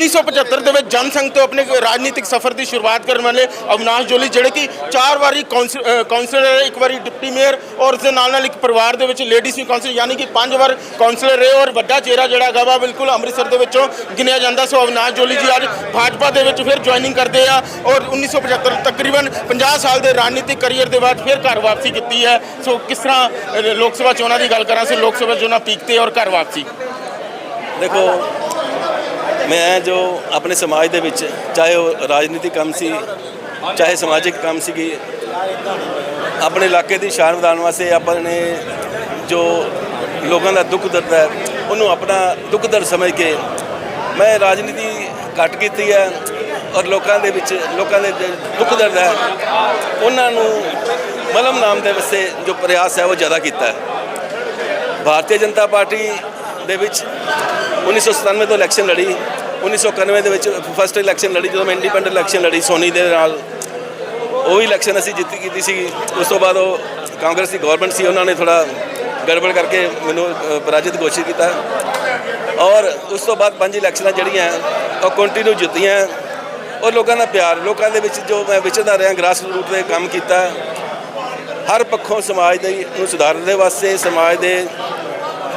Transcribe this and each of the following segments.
1975 ਦੇ ਵਿੱਚ ਜਨਸੰਘ ਤੋਂ ਆਪਣੇ ਰਾਜਨੀਤਿਕ ਸਫ਼ਰ ਦੀ ਸ਼ੁਰੂਆਤ ਕਰਨ ਵਾਲੇ ਅਵਿਨਾਸ਼ ਜੋਲੀ ਜਿਹੜੇ ਕਿ ਚਾਰ ਵਾਰੀ ਕੌਂਸਲ- ਅ, ਕਾਉਂਸਲਰ ਇੱਕ ਵਾਰੀ ਡਿਪਟੀ ਮੇਅਰ ਔਰ ਉਸ ਦੇ ਨਾਲ ਨਾਲ ਇੱਕ ਪਰਿਵਾਰ ਦੇ ਵਿੱਚ ਲੇਡੀਜ਼ ਵੀ ਕਾਉਂਸਲਰ ਯਾਨੀ ਕਿ ਪੰਜ ਵਾਰ ਕਾਉਂਸਲਰ ਰਹੇ ਔਰ ਵੱਡਾ ਚਿਹਰਾ ਜਿਹੜਾ ਹੈਗਾ ਵਾ ਬਿਲਕੁਲ ਅੰਮ੍ਰਿਤਸਰ ਦੇ ਵਿੱਚੋਂ ਗਿਣਿਆ ਜਾਂਦਾ। ਸੋ ਅਵਨਾਸ਼ ਜੋਲੀ ਜੀ ਅੱਜ ਭਾਜਪਾ ਦੇ ਵਿੱਚ ਫਿਰ ਜੁਆਇਨਿੰਗ ਕਰਦੇ ਆ ਔਰ 1975 ਤਕਰੀਬਨ 50 ਸਾਲ ਦੇ ਰਾਜਨੀਤਿਕ ਕੈਰੀਅਰ ਦੇ ਬਾਅਦ ਫਿਰ ਘਰ ਵਾਪਸੀ ਕੀਤੀ ਹੈ। ਸੋ ਕਿਸ ਤਰ੍ਹਾਂ ਲੋਕ ਸਭਾ ਚੋਣਾਂ ਦੀ ਗੱਲ ਕਰਾਂ ਸੋ ਲੋਕ ਸਭਾ ਚੋਣਾਂ ਪੀਕ ਤੇ ਔਰ ਘਰ ਵਾਪਸੀ। ਦੇਖੋ ਮੈਂ ਜੋ ਆਪਣੇ ਸਮਾਜ ਦੇ ਵਿੱਚ ਚਾਹੇ ਉਹ ਰਾਜਨੀਤਿਕ ਕੰਮ ਸੀ, ਚਾਹੇ ਸਮਾਜਿਕ ਕੰਮ ਸੀਗੀ, ਆਪਣੇ ਇਲਾਕੇ ਦੀ ਸ਼ਾਨ ਵਧਾਉਣ ਵਾਸਤੇ ਆਪਣੇ ਜੋ ਲੋਕਾਂ ਦਾ ਦੁੱਖ ਦਰਦ ਹੈ, ਉਹਨੂੰ ਆਪਣਾ ਦੁੱਖ ਦਰਦ ਸਮਝ ਕੇ ਮੈਂ ਰਾਜਨੀਤੀ ਘੱਟ ਕੀਤੀ ਹੈ ਔਰ ਲੋਕਾਂ ਦੇ ਵਿੱਚ ਲੋਕਾਂ ਦੇ ਦੁੱਖ ਦਰਦ ਹੈ, ਉਹਨਾਂ ਨੂੰ ਮਲਮ ਨਾਮ ਦੇ ਵਾਸਤੇ ਜੋ ਪ੍ਰਯਾਸ ਹੈ ਉਹ ਜ਼ਿਆਦਾ ਕੀਤਾ ਹੈ। ਭਾਰਤੀ ਜਨਤਾ ਪਾਰਟੀ ਦੇ ਵਿੱਚ 1997 ਤੋਂ ਇਲੈਕਸ਼ਨ ਲੜੀ 1991 ਦੇ ਵਿੱਚ ਫਸਟ ਇਲੈਕਸ਼ਨ ਲੜੀ, ਜਦੋਂ ਮੈਂ ਇੰਡੀਪੈਂਡੈਂਟ ਇਲੈਕਸ਼ਨ ਲੜੀ ਸੋਨੀ ਦੇ ਨਾਲ। ਉਹ ਵੀ ਇਲੈਕਸ਼ਨ ਅਸੀਂ ਜਿੱਤੀ ਕੀਤੀ ਸੀ ਉਸ ਤੋਂ ਬਾਅਦ ਉਹ ਕਾਂਗਰਸ ਦੀ ਗਵਰਨਮੈਂਟ ਸੀ, ਉਹਨਾਂ ਨੇ ਥੋੜਾ ਗੜਬੜ ਕਰਕੇ ਮੈਨੂੰ ਪਰਾਜਿਤ ਘੋਸ਼ਿਤ ਕੀਤਾ। ਔਰ ਉਸ ਤੋਂ ਬਾਅਦ ਪੰਜ ਇਲੈਕਸ਼ਨਾਂ ਜਿਹੜੀਆਂ, ਉਹ ਕੰਟੀਨਿਊ ਜਿੱਤੀਆਂ। ਔਰ ਲੋਕਾਂ ਦਾ ਪਿਆਰ, ਲੋਕਾਂ ਦੇ ਵਿੱਚ ਜੋ ਮੈਂ ਵਿਚਰਦਾ ਰਿਹਾ ਗ੍ਰਾਸ ਰੂਟ ਦੇ ਕੰਮ ਕੀਤਾ। ਹਰ ਪੱਖੋਂ ਸਮਾਜ ਦੇ ਨੂੰ ਸੁਧਾਰਨ ਦੇ ਵਾਸਤੇ, ਸਮਾਜ ਦੇ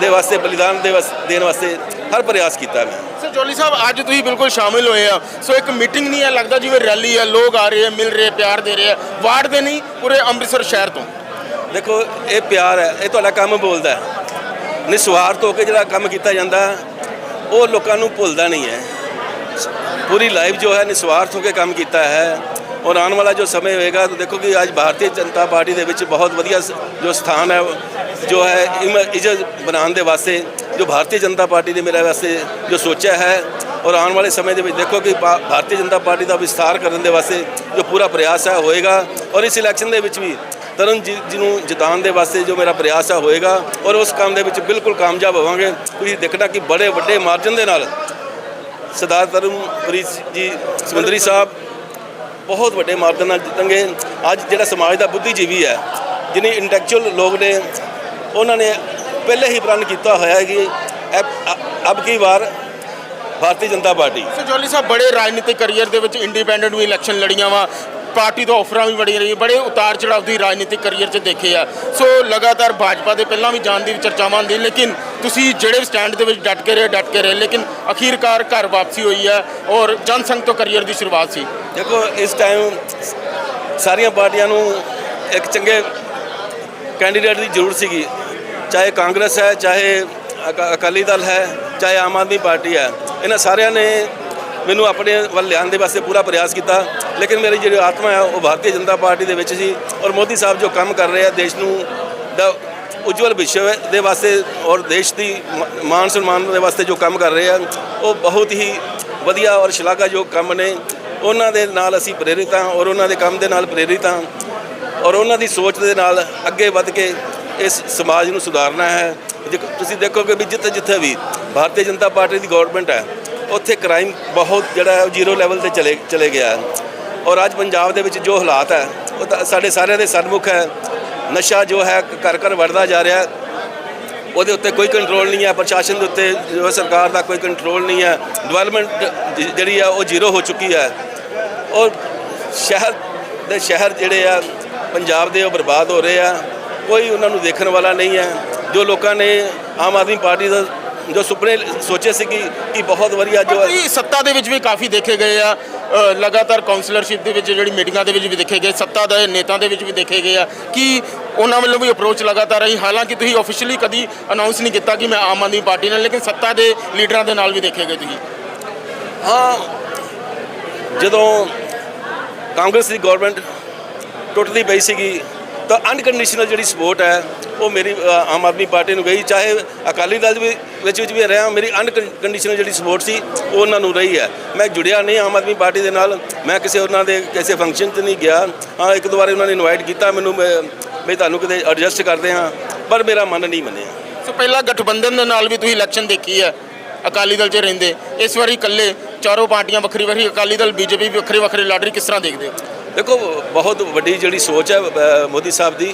ਦੇ ਵਾਸਤੇ ਬਲੀਦਾਨ ਦੇ ਵਾਸ- ਦੇਣ ਵਾਸਤੇ ਹਰ ਪ੍ਰਯਾਸ ਕੀਤਾ ਮੈਂ। ਸੋ ਜੋਲੀ ਸਾਹਿਬ, ਅੱਜ ਤੁਸੀਂ ਬਿਲਕੁਲ ਸ਼ਾਮਿਲ ਹੋਏ ਆ। ਸੋ ਇੱਕ ਮੀਟਿੰਗ ਨਹੀਂ ਹੈ, ਲੱਗਦਾ ਜਿਵੇਂ ਰੈਲੀ ਹੈ, ਲੋਕ ਆ ਰਹੇ ਆ ਮਿਲ ਰਹੇ, ਪਿਆਰ ਦੇ ਰਹੇ ਆ ਵਾਰਡ ਦੇ ਨਹੀਂ, ਪੂਰੇ ਅੰਮ੍ਰਿਤਸਰ ਸ਼ਹਿਰ ਤੋਂ। ਦੇਖੋ, ਇਹ ਪਿਆਰ ਹੈ, ਇਹ ਤੁਹਾਡਾ ਕੰਮ ਬੋਲਦਾ ਨਿਸਵਾਰਥ ਹੋ ਕੇ ਜਿਹੜਾ ਕੰਮ ਕੀਤਾ ਜਾਂਦਾ, ਉਹ ਲੋਕਾਂ ਨੂੰ ਭੁੱਲਦਾ ਨਹੀਂ ਹੈ। ਪੂਰੀ ਲਾਈਫ ਜੋ ਹੈ, ਨਿਸਵਾਰਥ ਹੋ ਕੇ ਕੰਮ ਕੀਤਾ ਹੈ। ਔਰ ਆਉਣ ਵਾਲਾ ਜੋ ਸਮੇਂ ਹੋਏਗਾ, ਤਾਂ ਦੇਖੋ ਕਿ ਅੱਜ ਭਾਰਤੀ ਜਨਤਾ ਪਾਰਟੀ ਦੇ ਵਿੱਚ ਬਹੁਤ ਵਧੀਆ ਸ- ਜੋ ਸਥਾਨ ਹੈ ਜੋ ਹੈ, ਇਮ- ਇੱਜ਼ਤ ਬਣਾਉਣ ਦੇ ਵਾਸਤੇ ਜੋ ਭਾਰਤੀ ਜਨਤਾ ਪਾਰਟੀ ਨੇ ਮੇਰੇ ਵਾਸਤੇ ਜੋ ਸੋਚਿਆ ਹੈ ਔਰ ਆਉਣ ਵਾਲੇ ਸਮੇਂ ਦੇ ਵਿੱਚ ਦੇਖੋ ਕਿ ਭਾ- ਭਾਰਤੀ ਜਨਤਾ ਪਾਰਟੀ ਦਾ ਵਿਸਥਾਰ ਕਰਨ ਦੇ ਵਾਸਤੇ ਜੋ ਪੂਰਾ ਪ੍ਰਯਾਸ ਹੈ ਹੋਏਗਾ ਔਰ ਇਸ ਇਲੈਕਸ਼ਨ ਦੇ ਵਿੱਚ ਵੀ ਤਰਨ ਜੀ ਜੀ ਨੂੰ ਜਿਤਾਉਣ ਦੇ ਵਾਸਤੇ ਜੋ ਮੇਰਾ ਪ੍ਰਯਾਸ ਹੈ ਹੋਏਗਾ ਔਰ ਉਸ ਕੰਮ ਦੇ ਵਿੱਚ ਬਿਲਕੁਲ ਕਾਮਯਾਬ ਹੋਵਾਂਗੇ। ਤੁਸੀਂ ਦੇਖਣਾ ਕਿ ਬੜੇ ਵੱਡੇ ਮਾਰਜਨ ਦੇ ਨਾਲ ਸਰਦਾਰ ਤਰਨਪ੍ਰੀਤ ਜੀ, ਸਮੁੰਦਰੀ ਸਾਹਿਬ ਬਹੁਤ ਵੱਡੇ ਮਾਰਜਨ ਨਾਲ ਜਿੱਤਣਗੇ। ਅੱਜ ਜਿਹੜਾ ਸਮਾਜ ਦਾ ਬੁੱਧੀਜੀਵੀ ਹੈ ਜਿਹਨੇ ਇੰਟੈਲੈਕਚੁਅਲ ਲੋਕ ਨੇ, ਉਹਨਾਂ ਨੇ ਪਹਿਲੇ ਹੀ ਪ੍ਰਣ ਕੀਤਾ ਹੋਇਆ ਹੈ ਕਿ ਅਬ- ਕੀ ਵਾਰ ਭਾਰਤੀ ਜਨਤਾ ਪਾਰਟੀ? ਸੋ ਜੋਲੀ ਸਾਹਿਬ ਬੜੇ ਰਾਜਨੀਤਿਕ ਕੈਰੀਅਰ ਦੇ ਵਿੱਚ ਇੰਡੀਪੈਂਡੈਂਟ ਵੀ ਇਲੈਕਸ਼ਨ ਲੜੀਆਂ ਵਾ ਪਾਰਟੀ ਤੋਂ ਆਫਰਾਂ ਵੀ ਬੜੀ ਰਹੀ ਬੜੇ ਉਤਾਰ ਚੜਾਅ ਦੀ ਰਾਜਨੀਤਿਕ ਕੈਰੀਅਰ 'ਚ ਦੇਖੇ ਆ। ਸੋ ਲਗਾਤਾਰ ਭਾਜਪਾ ਦੇ ਪਹਿਲਾਂ ਵੀ ਜਾਣ ਦੀ ਚਰਚਾਵਾਂ ਹੁੰਦੀ ਲੇਕਿਨ ਤੁਸੀਂ ਜਿਹੜੇ ਸਟੈਂਡ ਦੇ ਵਿੱਚ ਡਟ ਕੇ ਰਹੇ ਡਟ ਕੇ ਰਹੇ ਲੇਕਿਨ ਅਖੀਰਕਾਰ ਘਰ ਵਾਪਸੀ ਹੋਈ ਹੈ ਔਰ ਜਨਸੰਘ ਤੋਂ ਕੈਰੀਅਰ ਦੀ ਸ਼ੁਰੂਆਤ ਸੀ। ਦੇਖੋ ਇਸ ਟਾਈਮ ਸਾਰੀਆਂ ਪਾਰਟੀਆਂ ਨੂੰ ਇੱਕ ਚੰਗੇ ਕੈਂਡੀਡੇਟ ਦੀ ਜ਼ਰੂਰਤ ਸੀਗੀ। ਚਾਹੇ ਕਾਂਗਰਸ ਹੈ, ਚਾਹੇ ਅਕਾ- ਅਕਾਲੀ ਦਲ ਹੈ, ਚਾਹੇ ਆਮ ਆਦਮੀ ਪਾਰਟੀ ਹੈ, ਇਹਨਾਂ ਸਾਰਿਆਂ ਨੇ ਮੈਨੂੰ ਆਪਣੇ ਵੱਲ ਲਿਆਉਣ ਦੇ ਵਾਸਤੇ ਪੂਰਾ ਪ੍ਰਯਾਸ ਕੀਤਾ। ਲੇਕਿਨ ਮੇਰੀ ਜਿਹੜੀ ਆਤਮਾ ਹੈ, ਉਹ ਭਾਰਤੀ ਜਨਤਾ ਪਾਰਟੀ ਦੇ ਵਿੱਚ ਸੀ ਔਰ ਮੋਦੀ ਸਾਹਿਬ ਜੋ ਕੰਮ ਕਰ ਰਹੇ ਆ ਦੇਸ਼ ਨੂੰ ਦਾ ਉਜਵਲ ਵਿਸ਼ਵ ਦੇ ਵਾਸਤੇ ਔਰ ਦੇਸ਼ ਦੀ ਮ- ਮਾਨ ਸਨਮਾਨ ਦੇ ਵਾਸਤੇ ਜੋ ਕੰਮ ਕਰ ਰਹੇ ਆ, ਉਹ ਬਹੁਤ ਹੀ ਵਧੀਆ ਔਰ ਸ਼ਲਾਘਾਯੋਗ ਕੰਮ ਨੇ। ਉਹਨਾਂ ਦੇ ਨਾਲ ਅਸੀਂ ਪ੍ਰੇਰਿਤ ਹਾਂ ਔਰ ਉਹਨਾਂ ਦੇ ਕੰਮ ਦੇ ਨਾਲ ਪ੍ਰੇਰਿਤ ਹਾਂ ਔਰ ਉਹਨਾਂ ਦੀ ਸੋਚ ਦੇ ਨਾਲ ਅੱਗੇ ਵੱਧ ਕੇ ਇਸ ਸਮਾਜ ਨੂੰ ਸੁਧਾਰਨਾ ਹੈ। ਦੇਖੋ, ਤੁਸੀਂ ਦੇਖੋਗੇ ਵੀ ਜਿੱਥੇ ਜਿੱਥੇ ਵੀ ਭਾਰਤੀ ਜਨਤਾ ਪਾਰਟੀ ਦੀ ਗਵਰਨਮੈਂਟ ਹੈ, ਉੱਥੇ ਕ੍ਰਾਈਮ ਬਹੁਤ ਜਿਹੜਾ ਹੈ ਉਹ ਜ਼ੀਰੋ ਲੈਵਲ ਤੇ ਚਲੇ ਚਲੇ ਗਿਆ ਔਰ ਅੱਜ ਪੰਜਾਬ ਦੇ ਵਿੱਚ ਜੋ ਹਾਲਾਤ ਹੈ, ਉਹ ਤਾਂ ਸਾਡੇ ਸਾਰਿਆਂ ਦੇ ਸਨਮੁਖ ਹੈ। ਨਸ਼ਾ ਜੋ ਹੈ, ਘਰ ਘਰ ਵੜਦਾ ਜਾ ਰਿਹਾ ਉਹਦੇ ਉੱਤੇ ਕੋਈ ਕੰਟਰੋਲ ਨਹੀਂ ਹੈ। ਪ੍ਰਸ਼ਾਸਨ ਦੇ ਉੱਤੇ, ਜੋ ਸਰਕਾਰ ਦਾ ਕੋਈ ਕੰਟਰੋਲ ਨਹੀਂ ਹੈ। ਡਿਵੈਲਪਮੈਂਟ ਜਿਹੜੀ ਆ ਉਹ ਜ਼ੀਰੋ ਹੋ ਚੁੱਕੀ ਹੈ। ਔਰ ਸ਼ਹਿਰ ਦੇ ਸ਼ਹਿਰ ਜਿਹੜੇ ਆ, ਪੰਜਾਬ ਦੇ ਉਹ ਬਰਬਾਦ ਹੋ ਰਹੇ ਆ। ਕੋਈ ਉਹਨਾਂ ਨੂੰ ਦੇਖਣ ਵਾਲਾ ਨਹੀਂ ਹੈ। ਜੋ ਲੋਕਾਂ ਨੇ ਆਮ ਆਦਮੀ ਪਾਰਟੀ ਦਾ ਜੋ ਸੁਪਨੇ ਸੋਚੇ ਸੀ ਕਿ ਕਿ ਬਹੁਤ ਵਧੀਆ ਜੋ ਹੈ ਇਹ ਸੱਤਾ ਦੇ ਵਿੱਚ ਵੀ ਕਾਫੀ ਦੇਖੇ ਗਏ ਆ। ਲਗਾਤਾਰ ਕਾਉਂਸਲਰਸ਼ਿਪ ਦੇ ਵਿੱਚ ਜਿਹੜੀ ਮੀਟਿੰਗਾਂ ਦੇ ਵਿੱਚ ਵੀ ਦੇਖੇ ਗਏ ਸੱਤਾ ਦੇ ਨੇਤਾ ਦੇ ਵਿੱਚ ਵੀ ਦੇਖੇ ਗਏ ਆ। ਕਿ ਉਹਨਾਂ ਵੱਲੋਂ ਵੀ ਅਪਰੋਚ ਲਗਾਤਾਰ ਰਹੀ ਹਾਲਾਂਕਿ ਤੁਸੀਂ ਆਫੀਸ਼ੀਅਲੀ ਕਦੀ ਅਨਾਉਂਸ ਨਹੀਂ ਕੀਤਾ ਕਿ ਮੈਂ ਆਮ ਆਦਮੀ ਪਾਰਟੀ ਨਾਲ ਲੇਕਿਨ ਸੱਤਾ ਦੇ ਲੀਡਰਾਂ ਦੇ ਨਾਲ ਵੀ ਦੇਖੇ ਗਏ ਤੁਸੀਂ। ਹਾਂ ਜਦੋਂ ਕਾਂਗਰਸ ਦੀ ਗਵਰਨਮੈਂਟ ਟੁੱਟਦੀ ਪਈ ਸੀਗੀ ਤਾਂ ਅਨਕੰਡੀਸ਼ਨਲ ਜਿਹੜੀ ਸਪੋਰਟ ਹੈ, ਉਹ ਮੇਰੀ ਆਮ ਆਦਮੀ ਪਾਰਟੀ ਨੂੰ ਗਈ। ਚਾਹੇ ਅਕਾਲੀ ਦਲ ਵੀ ਵਿੱਚ ਵਿੱਚ ਵੀ ਰਿਹਾ, ਮੇਰੀ ਅਨਕੰਡੀਸ਼ਨਲ ਜਿਹੜੀ ਸਪੋਰਟ ਸੀ, ਉਹ ਉਹਨਾਂ ਨੂੰ ਰਹੀ ਹੈ। ਮੈਂ ਜੁੜਿਆ ਨਹੀਂ ਆਮ ਆਦਮੀ ਪਾਰਟੀ ਦੇ ਨਾਲ। ਮੈਂ ਕਿਸੇ ਉਹਨਾਂ ਦੇ ਕਿਸੇ ਫੰਕਸ਼ਨ 'ਤੇ ਨਹੀਂ ਗਿਆ। ਹਾਂ, ਇੱਕ ਦੋ ਵਾਰੀ ਉਹਨਾਂ ਨੇ ਇਨਵਾਈਟ ਕੀਤਾ ਮੈਨੂੰ, ਮੈਂ ਵੀ ਤੁਹਾਨੂੰ ਕਿਤੇ ਐਡਜਸਟ ਕਰਦੇ ਹਾਂ, ਪਰ ਮੇਰਾ ਮਨ ਨਹੀਂ ਮੰਨਿਆ। ਸੋ ਪਹਿਲਾਂ ਗਠਬੰਧਨ ਦੇ ਨਾਲ ਵੀ ਤੁਸੀਂ ਇਲੈਕਸ਼ਨ ਦੇਖੀ ਹੈ, ਅਕਾਲੀ ਦਲ 'ਚ ਰਹਿੰਦੇ। ਇਸ ਵਾਰੀ ਇਕੱਲੇ ਚਾਰੋਂ ਪਾਰਟੀਆਂ ਵੱਖਰੀ ਵੱਖਰੀ ਅਕਾਲੀ ਦਲ, ਬੀਜੇਪੀ ਵੱਖਰੇ ਵੱਖਰੇ ਲੜ ਰਹੀ ਕਿਸ ਤਰ੍ਹਾਂ ਦੇਖਦੇ ਹੋ? ਦੇਖੋ, ਬਹੁਤ ਵੱਡੀ ਜਿਹੜੀ ਸੋਚ ਹੈ ਮੋਦੀ ਸਾਹਿਬ ਦੀ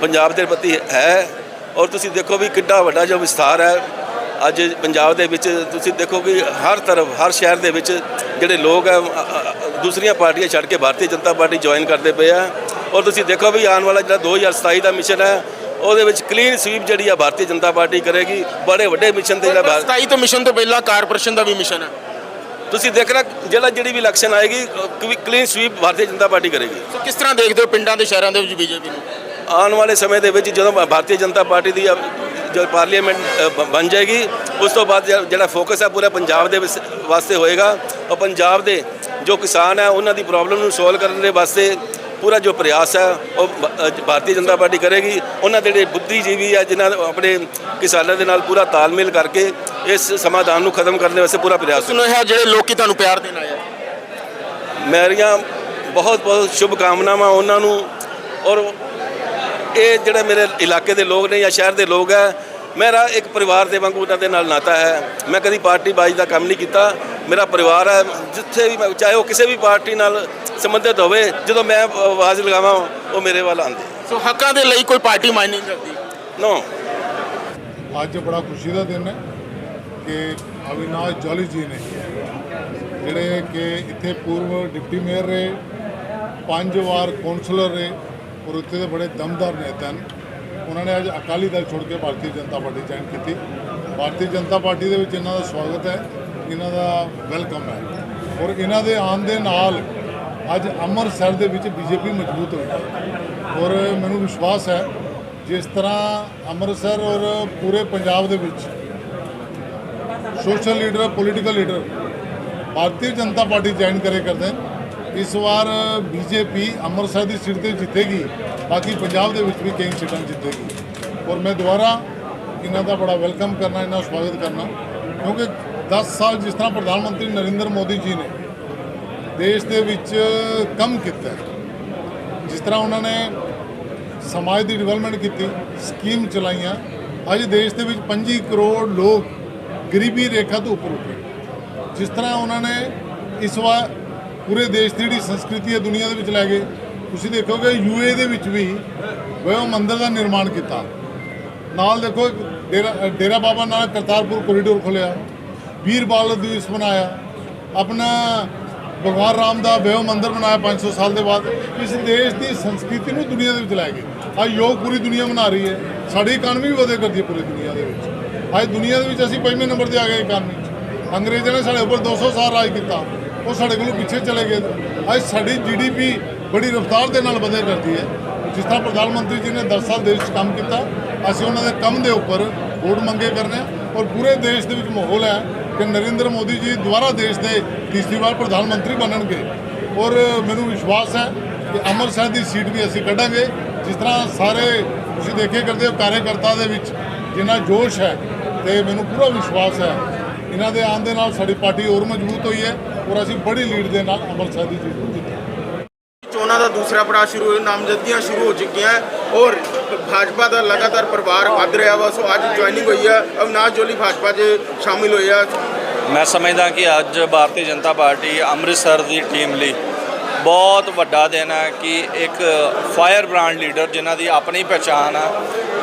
ਪੰਜਾਬ ਦੇ ਪ੍ਰਤੀ ਹੈ। ਔਰ ਤੁਸੀਂ ਦੇਖੋ ਵੀ ਕਿੱਡਾ ਵੱਡਾ ਜੋ ਵਿਸਥਾਰ ਹੈ, ਅੱਜ ਪੰਜਾਬ ਦੇ ਵਿੱਚ ਤੁਸੀਂ ਦੇਖੋ ਕਿ ਹਰ ਤਰਫ, ਹਰ ਸ਼ਹਿਰ ਦੇ ਵਿੱਚ ਜਿਹੜੇ ਲੋਕ ਹੈ ਦੂਸਰੀਆਂ ਪਾਰਟੀਆਂ ਛੱਡ ਕੇ ਭਾਰਤੀ ਜਨਤਾ ਪਾਰਟੀ ਜੁਆਇਨ ਕਰਦੇ ਪਏ ਆ। ਔਰ ਤੁਸੀਂ ਦੇਖੋ ਵੀ ਆਉਣ ਵਾਲਾ ਜਿਹੜਾ 2027 ਦਾ ਮਿਸ਼ਨ ਹੈ, ਉਹਦੇ ਵਿੱਚ ਕਲੀਨ ਸਵੀਪ ਜਿਹੜੀ ਆ ਭਾਰਤੀ ਜਨਤਾ ਪਾਰਟੀ ਕਰੇਗੀ। ਬੜੇ ਵੱਡੇ ਮਿਸ਼ਨ ਤੇ ਜਿਹੜਾ ਭਾਰਤ 27 ਤੋਂ ਮਿਸ਼ਨ ਤੋਂ ਪਹਿਲਾਂ ਕਾਰਪੋਰੇਸ਼ਨ ਦਾ ਵੀ ਮਿਸ਼ਨ ਹੈ। ਤੁਸੀਂ ਦੇਖਣਾ ਜਿਹੜਾ ਜਿਹੜੀ ਵੀ ਇਲੈਕਸ਼ਨ ਆਏਗੀ clean sweep Bharatiya Janata party ਕਰੇਗੀ। ਸੋ ਕਿਸ ਤਰ੍ਹਾਂ ਦੇਖਦੇ ਹੋ ਪਿੰਡਾਂ ਦੇ ਸ਼ਹਿਰਾਂ ਦੇ ਵਿੱਚ ਬੀਜੇਪੀ ਨੂੰ? ਆਉਣ ਵਾਲੇ ਸਮੇਂ ਦੇ ਵਿੱਚ ਜਦੋਂ ਭਾਰਤੀ ਜਨਤਾ ਪਾਰਟੀ ਦੀ ਜੋ ਪਾਰਲੀਮੈਂਟ ਬਣ ਜਾਏਗੀ ਉਸ ਤੋਂ ਬਾਅਦ ਜਿਹੜਾ- ਫੋਕਸ ਹੈ ਪੂਰੇ ਪੰਜਾਬ ਦੇ ਵਿਸ- ਵਾਸਤੇ ਹੋਏਗਾ। ਔਰ ਪੰਜਾਬ ਦੇ ਜੋ ਕਿਸਾਨ ਹੈ ਉਹਨਾਂ ਦੀ ਪ੍ਰੋਬਲਮ ਨੂੰ ਸੋਲਵ ਕਰਨ ਦੇ ਵਾਸਤੇ ਪੂਰਾ ਜੋ ਪ੍ਰਯਾਸ ਹੈ ਉਹ ਭਾਰਤੀ ਜਨਤਾ ਪਾਰਟੀ ਕਰੇਗੀ। ਉਹਨਾਂ ਦੇ ਜਿਹੜੇ ਬੁੱਧੀਜੀਵੀ ਹੈ ਜਿਨ੍ਹਾਂ ਆਪਣੇ ਕਿਸਾਨਾਂ ਦੇ ਨਾਲ ਪੂਰਾ ਤਾਲਮੇਲ ਕਰਕੇ ਇਸ ਸਮਾਧਾਨ ਨੂੰ ਖਤਮ ਕਰਨ ਵਾਸਤੇ ਪੂਰਾ ਪ੍ਰਯਾਸ ਸੁਣੋ ਇਹ ਜਿਹੜੇ ਲੋਕੀ ਤੁਹਾਨੂੰ ਪਿਆਰ ਦੇਣ ਆਏ ਆ। ਮੇਰੀਆਂ ਬਹੁਤ ਬਹੁਤ ਸ਼ੁਭ ਕਾਮਨਾਵਾਂ ਉਹਨਾਂ ਨੂੰ ਔਰ ਇਹ ਜਿਹੜੇ ਮੇਰੇ ਇਲਾਕੇ ਦੇ ਲੋਕ ਨੇ ਜਾਂ ਸ਼ਹਿਰ ਦੇ ਲੋਕ ਹੈ ਮੇਰਾ ਇੱਕ ਪਰਿਵਾਰ ਦੇ ਵਾਂਗੂ ਉਹਨਾਂ ਦੇ ਨਾਲ ਨਾਤਾ ਹੈ। ਮੈਂ ਕਦੀ ਪਾਰਟੀ ਬਾਜੀ ਦਾ ਕੰਮ ਨਹੀਂ ਕੀਤਾ। ਮੇਰਾ ਪਰਿਵਾਰ ਹੈ ਜਿੱਥੇ ਵੀ ਮੈਂ ਚਾਹੇ ਉਹ ਕਿਸੇ ਵੀ ਪਾਰਟੀ ਨਾਲ ਸੰਬੰਧਿਤ ਹੋਵੇ ਜਦੋਂ ਮੈਂ ਆਵਾਜ਼ ਲਗਾਵਾਂ ਉਹ ਮੇਰੇ ਵੱਲ ਆਉਂਦੇ। ਸੋ ਹੱਕਾਂ ਦੇ ਲਈ ਕੋਈ ਪਾਰਟੀ ਮਾਇਨੇ ਨਹੀਂ ਰੱਖਦੀ? ਨੋ ਅੱਜ ਬੜਾ ਖੁਸ਼ੀ ਦਾ ਦਿਨ ਹੈ ਕਿ ਅਵਿਨਾਸ਼ ਜੌਲੀ ਜੀ ਨੇ ਜਿਹੜੇ ਕਿ ਇੱਥੇ ਪੂਰਵ ਡਿਪਟੀ ਮੇਅਰ ਰਹੇ ਪੰਜ ਵਾਰ ਕੌਂਸਲਰ ਰਹੇ ਔਰ ਉੱਥੇ ਦੇ ਬੜੇ ਦਮਦਾਰ ਨੇਤਾ ਹਨ ਉਹਨਾਂ ਨੇ ਅੱਜ ਅਕਾਲੀ ਦਲ ਛੋੜ ਕੇ ਭਾਰਤੀ ਜਨਤਾ ਪਾਰਟੀ ਜੁਆਇਨ ਕੀਤੀ ਭਾਰਤੀ ਜਨਤਾ ਪਾਰਟੀ ਦੇ ਵਿੱਚ ਇਹਨਾਂ ਦਾ ਸਵਾਗਤ ਹੈ, ਇਹਨਾਂ ਦਾ ਵੈਲਕਮ ਹੈ ਔਰ ਇਹਨਾਂ ਦੇ ਆਉਣ ਦੇ ਨਾਲ ਅੱਜ ਅੰਮ੍ਰਿਤਸਰ ਦੇ ਵਿੱਚ ਬੀਜੇਪੀ ਮਜ਼ਬੂਤ ਹੋਈ ਹੈ ਔਰ ਮੈਨੂੰ ਵਿਸ਼ਵਾਸ ਹੈ, ਜਿਸ ਤਰ੍ਹਾਂ ਅੰਮ੍ਰਿਤਸਰ ਔਰ ਪੂਰੇ ਪੰਜਾਬ ਦੇ ਵਿੱਚ social leader political leader Bharatiya Janata party join ਕਰੇ ਕਰਦੇ ਹਨ। ਇਸ ਵਾਰ ਬੀਜੇਪੀ ਅੰਮ੍ਰਿਤਸਰ ਦੀ ਸੀਟ ਤੇ ਜਿੱਤੇਗੀ, ਬਾਕੀ ਪੰਜਾਬ ਦੇ ਵਿੱਚ ਵੀ ਕਈ ਸੀਟਾਂ ਜਿੱਤੇਗੀ। ਔਰ ਮੈਂ ਦੁਬਾਰਾ ਇਹਨਾਂ ਦਾ ਬੜਾ ਵੈਲਕਮ ਕਰਨਾ, ਇਹਨਾਂ ਦਾ ਸਵਾਗਤ ਕਰਨਾ, ਕਿਉਂਕਿ 10 ਸਾਲ ਜਿਸ ਤਰ੍ਹਾਂ ਪ੍ਰਧਾਨ ਮੰਤਰੀ ਨਰਿੰਦਰ ਮੋਦੀ ਜੀ ਨੇ ਦੇਸ਼ ਦੇ ਵਿੱਚ ਕੰਮ ਕੀਤਾ, ਜਿਸ ਤਰ੍ਹਾਂ ਉਹਨਾਂ ਨੇ ਸਮਾਜ ਦੀ ਡਿਵੈਲਪਮੈਂਟ ਕੀਤੀ, ਸਕੀਮ ਚਲਾਈਆਂ, ਅੱਜ ਦੇਸ਼ ਦੇ ਵਿੱਚ 25 ਕਰੋੜ ਲੋਕ ਗਰੀਬੀ ਰੇਖਾ ਤੋਂ ਉੱਪਰ ਉੱਠੇ। ਜਿਸ ਤਰ੍ਹਾਂ ਉਹਨਾਂ ਨੇ ਇਸ ਵਾਰ ਪੂਰੇ ਦੇਸ਼ ਦੀ ਜਿਹੜੀ ਸੰਸਕ੍ਰਿਤੀ ਹੈ ਦੁਨੀਆ ਦੇ ਵਿੱਚ ਲੈ ਗਏ ਤੁਸੀਂ ਦੇਖੋਗੇ ਯੂਏ ਦੇ ਵਿੱਚ ਵੀ ਉਹ ਮੰਦਿਰ ਦਾ ਨਿਰਮਾਣ ਕੀਤਾ। ਨਾਲ ਦੇਖੋ ਡੇਰਾ ਡੇਰਾ ਬਾਬਾ ਨਾਨਕ ਕਰਤਾਰਪੁਰ ਕੋਰੀਡੋਰ ਖੋਲਿਆ, ਵੀਰ ਬਾਲ ਦਿਵਸ ਬਣਾਇਆ, ਆਪਣਾ ਭਗਵਾਨ ਰਾਮ ਦਾ ਵਿਆਹ ਮੰਦਿਰ ਬਣਾਇਆ 500 ਸਾਲ ਦੇ ਬਾਅਦ। ਇਸ ਦੇਸ਼ ਦੀ ਸੰਸਕ੍ਰਿਤੀ ਨੂੰ ਦੁਨੀਆ ਦੇ ਵਿੱਚ ਲੈ ਗਏ ਅੱਜ ਯੋਗ ਪੂਰੀ ਦੁਨੀਆ ਮਨਾ ਰਹੀ ਹੈ। ਸਾਡੀ ਇਕਾਨਮੀ ਵੀ ਵਧੇ ਕਰਦੀ ਹੈ ਪੂਰੀ ਦੁਨੀਆ ਦੇ ਵਿੱਚ। ਅੱਜ ਦੁਨੀਆ ਦੇ ਵਿੱਚ ਅਸੀਂ ਪੰਜਵੇਂ ਨੰਬਰ ਤੇ ਆ ਗਏ ਇਕਾਨਮੀ 'ਚ। ਅੰਗਰੇਜ਼ਾਂ ਨੇ ਸਾਡੇ ਉੱਪਰ 200 ਸਾਲ ਰਾਜ ਕੀਤਾ। ਉਹ ਸਾਡੇ ਕੋਲੋਂ ਪਿੱਛੇ ਚਲੇ ਗਏ। ਅੱਜ ਸਾਡੀ ਜੀਡੀਪੀ ਬੜੀ ਰਫ਼ਤਾਰ ਦੇ ਨਾਲ ਵਧਿਆ ਕਰਦੀ ਹੈ। ਜਿਸ ਤਰ੍ਹਾਂ ਪ੍ਰਧਾਨ ਮੰਤਰੀ ਜੀ ਨੇ 10 ਸਾਲ ਦੇਸ਼ 'ਚ ਕੰਮ ਕੀਤਾ, ਅਸੀਂ ਉਹਨਾਂ ਦੇ ਕੰਮ ਦੇ ਉੱਪਰ ਵੋਟ ਮੰਗੇ ਕਰਨੇ ਆ ਔਰ ਪੂਰੇ ਦੇਸ਼ ਦੇ ਵਿੱਚ ਮਾਹੌਲ ਹੈ ਕਿ ਨਰਿੰਦਰ ਮੋਦੀ ਜੀ ਦੁਬਾਰਾ ਦੇਸ਼ ਦੇ ਤੀਸਰੀ ਵਾਰ ਪ੍ਰਧਾਨ ਮੰਤਰੀ ਬਣਨਗੇ। ਔਰ ਮੈਨੂੰ ਵਿਸ਼ਵਾਸ ਹੈ ਕਿ ਅੰਮ੍ਰਿਤਸਰ ਦੀ ਸੀਟ ਵੀ ਅਸੀਂ ਕੱਢਾਂਗੇ। ਜਿਸ ਤਰ੍ਹਾਂ ਸਾਰੇ ਤੁਸੀਂ ਦੇਖੇ ਕਰਦੇ ਹੋ ਕਾਰਜਕਰਤਾ ਦੇ ਵਿੱਚ ਜਿੰਨਾ ਜੋਸ਼ ਹੈ, ਤੇ ਮੈਨੂੰ ਪੂਰਾ ਵਿਸ਼ਵਾਸ ਹੈ। ਇਹਨਾਂ ਦੇ ਆਉਣ ਦੇ ਨਾਲ ਸਾਡੀ ਪਾਰਟੀ ਹੋਰ ਮਜ਼ਬੂਤ ਹੋਈ ਹੈ। ਔਰ ਅਸੀਂ ਬੜੀ ਲੀਡ ਦੇ ਨਾਲ ਅੰਮ੍ਰਿਤਸਰ ਦੀ ਸੀਟ ਨੂੰ ਚੋਣਾਂ ਦਾ ਦੂਸਰਾ ਪੜਾਅ ਸ਼ੁਰੂ ਹੋਇਆ ਨਾਮਜ਼ਦਗੀਆਂ ਸ਼ੁਰੂ ਹੋ ਚੁੱਕੀਆਂ ਹੈ ਔਰ ਭਾਜਪਾ ਦਾ ਲਗਾਤਾਰ ਪਰਿਵਾਰ ਵੱਧ ਰਿਹਾ ਵਾ ਸੋ ਅੱਜ ਜੁਆਇਨਿੰਗ ਹੋਈ ਹੈ ਅਵਿਨਾਸ਼ ਜੋਲੀ ਭਾਜਪਾ 'ਚ ਸ਼ਾਮਿਲ ਹੋਏ ਆ। ਮੈਂ ਸਮਝਦਾ ਕਿ ਅੱਜ ਭਾਰਤੀ ਜਨਤਾ ਪਾਰਟੀ ਅੰਮ੍ਰਿਤਸਰ ਦੀ ਟੀਮ ਲਈ ਬਹੁਤ ਵੱਡਾ ਦਿਨ ਹੈ ਕਿ ਇੱਕ ਫਾਇਰ ਬ੍ਰਾਂਡ ਲੀਡਰ ਜਿਨ੍ਹਾਂ ਦੀ ਆਪਣੀ ਪਛਾਣ ਹੈ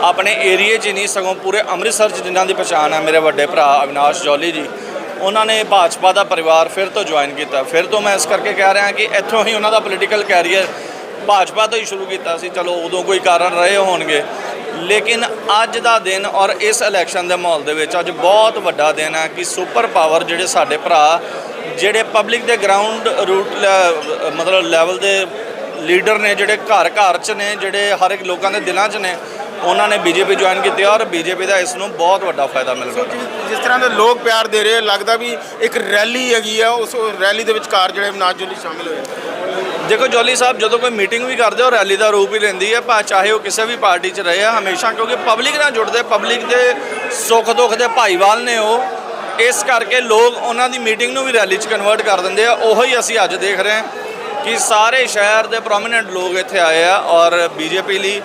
ਆਪਣੇ ਏਰੀਏ 'ਚ ਹੀ ਨਹੀਂ ਸਗੋਂ ਪੂਰੇ ਅੰਮ੍ਰਿਤਸਰ 'ਚ ਜਿਨ੍ਹਾਂ ਦੀ ਪਛਾਣ ਹੈ ਮੇਰੇ ਵੱਡੇ ਭਰਾ ਅਵਿਨਾਸ਼ ਜੌਲੀ ਜੀ। ਉਹਨਾਂ ਨੇ ਭਾਜਪਾ ਦਾ ਪਰਿਵਾਰ ਫਿਰ ਤੋਂ ਜੁਆਇਨ ਕੀਤਾ। ਫਿਰ ਤੋਂ ਮੈਂ ਇਸ ਕਰਕੇ ਕਹਿ ਰਿਹਾ ਕਿ ਇੱਥੋਂ ਹੀ ਉਹਨਾਂ ਦਾ ਪੋਲੀਟੀਕਲ ਕੈਰੀਅਰ ਭਾਜਪਾ ਤੋਂ ਹੀ ਸ਼ੁਰੂ ਕੀਤਾ ਸੀ। ਚਲੋ, ਉਦੋਂ ਕੋਈ ਕਾਰਨ ਰਹੇ ਹੋਣਗੇ। ਲੇਕਿਨ ਅੱਜ ਦਾ ਦਿਨ ਔਰ ਇਸ ਇਲੈਕਸ਼ਨ ਦੇ ਮਾਹੌਲ ਦੇ ਵਿੱਚ ਅੱਜ ਬਹੁਤ ਵੱਡਾ ਦਿਨ ਹੈ ਕਿ ਸੁਪਰ ਪਾਵਰ ਜਿਹੜੇ ਸਾਡੇ ਭਰਾ, ਜਿਹੜੇ ਪਬਲਿਕ ਦੇ ਗਰਾਊਂਡ ਰੂਟ ਮਤਲਬ ਲੈਵਲ ਦੇ ਲੀਡਰ ਨੇ, ਜਿਹੜੇ ਘਰ ਘਰ ਚ ਨੇ, ਜਿਹੜੇ ਹਰ ਇੱਕ ਲੋਕਾਂ ਦੇ ਦਿਲਾਂ 'ਚ ਨੇ ਉਹਨਾਂ ਨੇ ਬੀਜੇਪੀ ਜੁਆਇਨ ਕੀਤੀ ਔਰ ਬੀਜੇਪੀ ਦਾ ਇਸ ਨੂੰ ਬਹੁਤ ਵੱਡਾ ਫਾਇਦਾ ਮਿਲ ਰਿਹਾ। ਜਿਸ- ਤਰ੍ਹਾਂ ਦੇ ਲੋਕ ਪਿਆਰ ਦੇ ਰਹੇ ਲੱਗਦਾ ਵੀ ਇੱਕ ਰੈਲੀ ਹੈਗੀ ਆ ਉਸ ਰੈਲੀ ਦੇ ਵਿਚਕਾਰ ਜਿਹੜੇ ਅਵਿਨਾਸ਼ ਜੋਲੀ ਸ਼ਾਮਿਲ ਹੋਏ। ਦੇਖੋ ਜੋਲੀ ਸਾਹਿਬ ਜਦੋਂ ਕੋਈ ਮੀਟਿੰਗ ਵੀ ਕਰਦੇ ਹੋ ਰੈਲੀ ਦਾ ਰੂਪ ਹੀ ਲੈਂਦੀ ਹੈ ਭਾ ਚਾਹੇ ਉਹ ਕਿਸੇ ਵੀ ਪਾਰਟੀ 'ਚ ਰਹੇ ਆ ਹਮੇਸ਼ਾ ਕਿਉਂਕਿ ਪਬਲਿਕ ਨਾਲ ਜੁੜਦੇ ਪਬਲਿਕ ਦੇ ਸੁੱਖ ਦੁੱਖ ਦੇ ਭਾਈਵਾਲ ਨੇ ਉਹ। ਇਸ ਕਰਕੇ ਲੋਕ ਉਹਨਾਂ ਦੀ ਮੀਟਿੰਗ ਨੂੰ ਵੀ ਰੈਲੀ 'ਚ ਕਨਵਰਟ ਕਰ ਦਿੰਦੇ ਆ। ਉਹੋ ਹੀ ਅਸੀਂ ਅੱਜ ਦੇਖ ਰਹੇ ਹਾਂ ਕਿ ਸਾਰੇ ਸ਼ਹਿਰ ਦੇ ਪ੍ਰੋਮਿਨੈਂਟ ਲੋਕ ਇੱਥੇ ਆਏ ਆ ਔਰ ਬੀਜੇਪੀ ਲਈ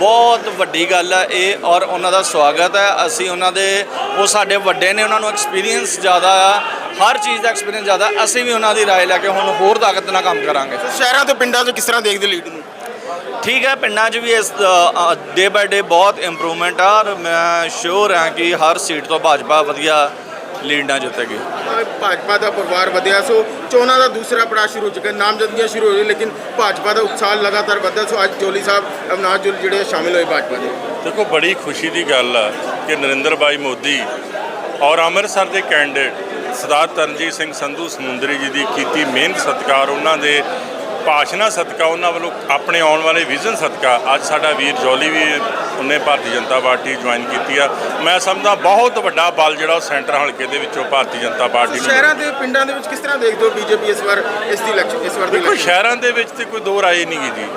ਬਹੁਤ ਵੱਡੀ ਗੱਲ ਹੈ ਇਹ ਔਰ ਉਹਨਾਂ ਦਾ ਸਵਾਗਤ ਹੈ ਅਸੀਂ ਉਹਨਾਂ ਦੇ ਉਹ ਸਾਡੇ ਵੱਡੇ ਨੇ ਉਹਨਾਂ ਨੂੰ ਐਕਸਪੀਰੀਅੰਸ ਜ਼ਿਆਦਾ ਆ ਹਰ ਚੀਜ਼ ਦਾ ਐਕਸਪੀਰੀਅੰਸ ਜ਼ਿਆਦਾ ਅਸੀਂ ਵੀ ਉਹਨਾਂ ਦੀ رائے ਲੈ ਕੇ ਹੁਣ ਹੋਰ ਤਾਕਤ ਨਾਲ ਕੰਮ ਕਰਾਂਗੇ ਸੋ ਸ਼ਹਿਰਾਂ ਤੇ ਪਿੰਡਾਂ 'ਚ ਕਿਸ ਤਰ੍ਹਾਂ ਦੇਖਦੇ ਲੀਡ ਨੂੰ ਠੀਕ ਹੈ ਪਿੰਡਾਂ 'ਚ ਵੀ ਇਸ ਡੇ ਬਾਏ ਡੇ ਬਹੁਤ ਇੰਪਰੂਵਮੈਂਟ ਆ ਔਰ ਮੈਂ ਸ਼ੋਰ ਹਾਂ ਕਿ ਹਰ ਸੀਟ ਤੋਂ ਭਾਜਪਾ ਵਧੀਆ ਲੀਡ ਨਾਲ ਜਿੱਤੇਗੀ ਭਾਜਪਾ ਦਾ ਪਰਿਵਾਰ ਵਧਿਆ ਸੋ ਚੋਣਾਂ ਦਾ ਦੂਸਰਾ ਪੜਾਅ ਸ਼ੁਰੂ ਹੋ ਚੁੱਕਾ ਨਾਮਜ਼ਦਗੀਆਂ ਸ਼ੁਰੂ ਹੋ ਗਈ ਲੇਕਿਨ ਭਾਜਪਾ ਦਾ ਉਤਸ਼ਾਹ ਲਗਾਤਾਰ ਵਧਦਾ ਸੋ ਅੱਜ ਜੋਲੀ ਸਾਹਿਬ ਅਵਨਾਸ਼ ਜੋਲੀ ਜਿਹੜੇ ਸ਼ਾਮਿਲ ਹੋਏ ਭਾਜਪਾ ਦੇ। ਦੇਖੋ ਬੜੀ ਖੁਸ਼ੀ ਦੀ ਗੱਲ ਆ ਕਿ ਨਰਿੰਦਰ ਭਾਈ ਮੋਦੀ ਔਰ ਅੰਮ੍ਰਿਤਸਰ ਦੇ ਕੈਂਡੀਡੇਟ ਸਰਦਾਰ ਤਰਨਜੀਤ ਸਿੰਘ ਸੰਧੂ ਸਮੁੰਦਰੀ ਜੀ ਦੀ ਕੀਤੀ ਮਿਹਨਤ ਸਤਿਕਾਰ ਉਹਨਾਂ ਦੇ ਭਾਸ਼ਣਾ ਸਦਕਾ ਉਹਨਾਂ ਵੱਲੋਂ ਆਪਣੇ ਆਉਣ ਵਾਲੇ ਵਿਜ਼ਨ ਸਦਕਾ ਅੱਜ ਸਾਡਾ ਵੀਰ ਜੋਲੀ ਵੀ ਉਹਨੇ ਭਾਰਤੀ ਜਨਤਾ ਪਾਰਟੀ ਜੁਆਇਨ ਕੀਤੀ ਆ ਮੈਂ ਸਮਝਦਾ ਬਹੁਤ ਵੱਡਾ ਬਲ ਜਿਹੜਾ ਉਹ ਸੈਂਟਰ ਹਲਕੇ ਦੇ ਵਿੱਚੋਂ ਭਾਰਤੀ ਜਨਤਾ ਪਾਰਟੀ ਨੂੰ ਸ਼ਹਿਰਾਂ ਦੇ ਪਿੰਡਾਂ ਦੇ ਵਿੱਚ ਕਿਸ ਤਰ੍ਹਾਂ ਦੇਖਦੇ ਹੋ ਬੀਜੇਪੀ ਇਸ ਵਾਰ ਇਸ ਦੀ ਇਲੈਕਸ਼ਨ ਇਸ ਵਾਰ ਦੀ? ਸ਼ਹਿਰਾਂ ਦੇ ਵਿੱਚ ਤੇ ਕੋਈ ਦੋ ਰਾਏ ਨਹੀਂ ਗੀ ਜੀ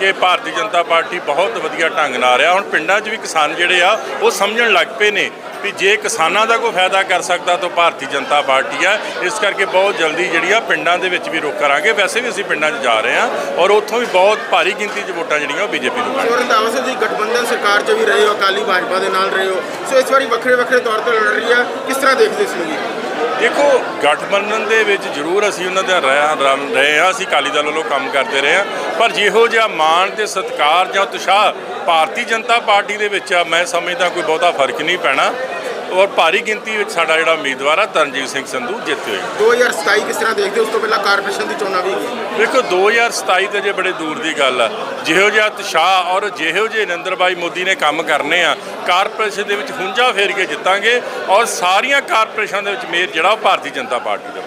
ਕਿ ਭਾਰਤੀ ਜਨਤਾ ਪਾਰਟੀ ਬਹੁਤ ਵਧੀਆ ਢੰਗ ਨਾਲ ਰਿਹਾ। ਹੁਣ ਪਿੰਡਾਂ 'ਚ ਵੀ ਕਿਸਾਨ ਜਿਹੜੇ ਆ, ਉਹ ਸਮਝਣ ਲੱਗ ਪਏ ਨੇ ਵੀ ਜੇ ਕਿਸਾਨਾਂ ਦਾ ਕੋਈ ਫਾਇਦਾ ਕਰ ਸਕਦਾ ਤਾਂ ਭਾਰਤੀ ਜਨਤਾ ਪਾਰਟੀ ਆ। ਇਸ ਕਰਕੇ ਬਹੁਤ ਜਲਦੀ ਜਿਹੜੀ ਆ ਪਿੰਡਾਂ ਦੇ ਵਿੱਚ ਵੀ ਰੁਕ ਕਰਾਂਗੇ। ਵੈਸੇ ਵੀ ਅਸੀਂ ਪਿੰਡਾਂ 'ਚ ਜਾ ਰਹੇ ਆ ਔਰ ਉੱਥੋਂ ਵੀ ਬਹੁਤ ਭਾਰੀ ਗਿਣਤੀ 'ਚ ਵੋਟਾਂ ਜਿਹੜੀਆਂ ਉਹ ਬੀਜੇਪੀ ਨੂੰ ਪਾਣਗੀਆਂ ਰੰਧਾਵਾ ਸਾਹਿਬ ਜੀ, ਗਠਬੰਧਨ ਸਰਕਾਰ 'ਚ ਵੀ ਰਹੇ ਹੋ, ਅਕਾਲੀ ਭਾਜਪਾ ਦੇ ਨਾਲ ਰਹੇ ਹੋ। ਸੋ ਇਸ ਵਾਰੀ ਵੱਖਰੇ ਵੱਖਰੇ ਤੌਰ ਤੇ ਲੜ ਰਹੀ ਆ। ਕਿਸ ਤਰ੍ਹਾਂ ਦੇਖਦੇ ਸੀ ਦੇਖੋ, ਗਠਬੰਧਨ ਦੇ ਵਿੱਚ ਜ਼ਰੂਰ ਅਸੀਂ ਉਹਨਾਂ ਦੇ ਰਹੇ ਰਲ ਰਹੇ ਆ ਅਸੀਂ ਅਕਾਲੀ ਦਲ ਵੱਲੋਂ ਕੰਮ ਕਰਦੇ ਰਹੇ ਹਾਂ। ਪਰ ਜਿਹੋ ਜਿਹਾ ਮਾਣ ਤੇ ਸਤਿਕਾਰ ਜਾਂ ਉਤਸ਼ਾਹ ਭਾਰਤੀ ਜਨਤਾ ਪਾਰਟੀ ਦੇ ਵਿੱਚ ਆ, ਮੈਂ ਸਮਝਦਾ ਕੋਈ ਬਹੁਤਾ ਫ਼ਰਕ ਨਹੀਂ ਪੈਣਾ। ਔਰ ਭਾਰੀ ਗਿਣਤੀ ਵਿੱਚ ਸਾਡਾ ਜਿਹੜਾ ਉਮੀਦਵਾਰ ਆ ਤਰਨਜੀਤ ਸਿੰਘ ਸੰਧੂ ਜਿੱਤ ਹੋਏਗਾ 2027 ਕਿਸ ਤਰ੍ਹਾਂ ਦੇਖਦੇ ਉਸ ਤੋਂ ਪਹਿਲਾਂ ਕਾਰਪੋਰੇਸ਼ਨ ਦੀ ਚੋਣਾਂ ਵੀ ਵੇਖੋ 2027 ਤੇ ਜੇ ਬੜੇ ਦੂਰ ਦੀ ਗੱਲ ਆ। ਜਿਹੋ ਜਿਹਾ ਉਤਸ਼ਾਹ ਔਰ ਜਿਹੋ ਜਿਹੇ ਨਰਿੰਦਰ ਭਾਈ ਮੋਦੀ ਨੇ ਕੰਮ ਕਰਨੇ ਆ ਕਾਰਪੋਰੇਸ਼ਨ ਦੇ ਵਿੱਚ ਹੁੰਜਾ ਫੇਰ ਕੇ ਜਿੱਤਾਂਗੇ ਔਰ ਸਾਰੀਆਂ ਕਾਰਪੋਰੇਸ਼ਨਾਂ ਦੇ ਵਿੱਚ ਮੇਅਰ ਜਿਹੜਾ ਉਹ ਭਾਰਤੀ ਜਨਤਾ ਪਾਰਟੀ ਦਾ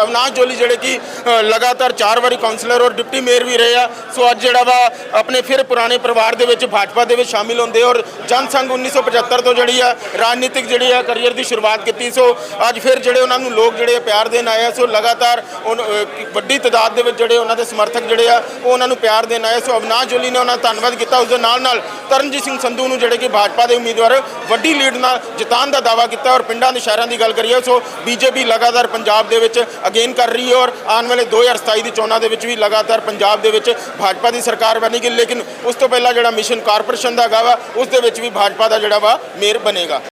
ਅਵਨਾਸ਼ ਜੋਲੀ ਜਿਹੜੇ ਕਿ ਲਗਾਤਾਰ ਚਾਰ ਵਾਰੀ ਕਾਉਂਸਲਰ ਔਰ ਡਿਪਟੀ ਮੇਅਰ ਵੀ ਰਹੇ ਆ। ਸੋ ਅੱਜ ਜਿਹੜਾ ਵਾ, ਆਪਣੇ ਫਿਰ ਪੁਰਾਣੇ ਪਰਿਵਾਰ ਦੇ ਵਿੱਚ ਭਾਜਪਾ ਦੇ ਵਿੱਚ ਸ਼ਾਮਿਲ ਹੁੰਦੇ ਔਰ ਜਨਸੰਘ 1975 ਤੋਂ ਜਿਹੜੀ ਆ, ਰਾਜਨੀਤਿਕ ਜਿਹੜੀ ਆ ਕਰੀਅਰ ਦੀ ਸ਼ੁਰੂਆਤ ਕੀਤੀ। ਸੋ ਅੱਜ ਫਿਰ ਜਿਹੜੇ ਉਹਨਾਂ ਨੂੰ ਲੋਕ ਜਿਹੜੇ ਆ ਪਿਆਰ ਦੇਣ ਆਏ ਆ, ਸੋ ਲਗਾਤਾਰ ਉਨ- ਵੱਡੀ ਤਾਦਾਦ ਦੇ ਵਿੱਚ ਜਿਹੜੇ ਉਹਨਾਂ ਦੇ ਸਮਰਥਕ ਜਿਹੜੇ ਆ, ਉਹ ਉਹਨਾਂ ਨੂੰ ਪਿਆਰ ਦੇਣ ਆਏ ਸੋ ਅਵਨਾਸ਼ ਜੋਲੀ ਨੇ ਉਹਨਾਂ ਦਾ ਧੰਨਵਾਦ ਕੀਤਾ। ਉਸ ਦੇ ਨਾਲ ਨਾਲ ਤਰਨਜੀਤ ਸਿੰਘ ਸੰਧੂ ਨੂੰ ਜਿਹੜੇ ਕਿ ਭਾਜਪਾ ਦੇ ਉਮੀਦਵਾਰ, ਵੱਡੀ ਲੀਡ ਨਾਲ ਜਿਤਾਉਣ ਦਾ ਦਾਅਵਾ ਕੀਤਾ ਔਰ ਪਿੰਡਾਂ ਦੇ ਸ਼ਹਿਰਾਂ ਦੀ ਗੱਲ ਕਰੀਏ। ਸੋ ਬੀਜੇਪੀ ਲਗਾਤਾਰ ਪੰਜਾਬ ਦੇ ਵਿੱਚ ਅਗੇਨ ਕਰ ਰਹੀ ਹੈ ਔਰ ਆਉਣ ਵਾਲੇ 2027 ਦੀ ਚੋਣਾਂ ਦੇ ਵਿੱਚ ਵੀ ਲਗਾਤਾਰ ਪੰਜਾਬ ਦੇ ਵਿੱਚ ਭਾਜਪਾ ਦੀ ਸਰਕਾਰ ਬਣੇਗੀ ਲੇਕਿਨ ਉਸ ਤੋਂ ਪਹਿਲਾਂ ਜਿਹੜਾ ਮਿਸ਼ਨ ਕਾਰਪੋਰੇਸ਼ਨ ਦਾ ਹੈਗਾ ਵਾ, ਉਸ ਦੇ ਵਿੱਚ ਵੀ ਭਾਜਪਾ ਦਾ ਜਿਹੜਾ ਵਾ ਮੇਅਰ ਬਣੇਗਾ।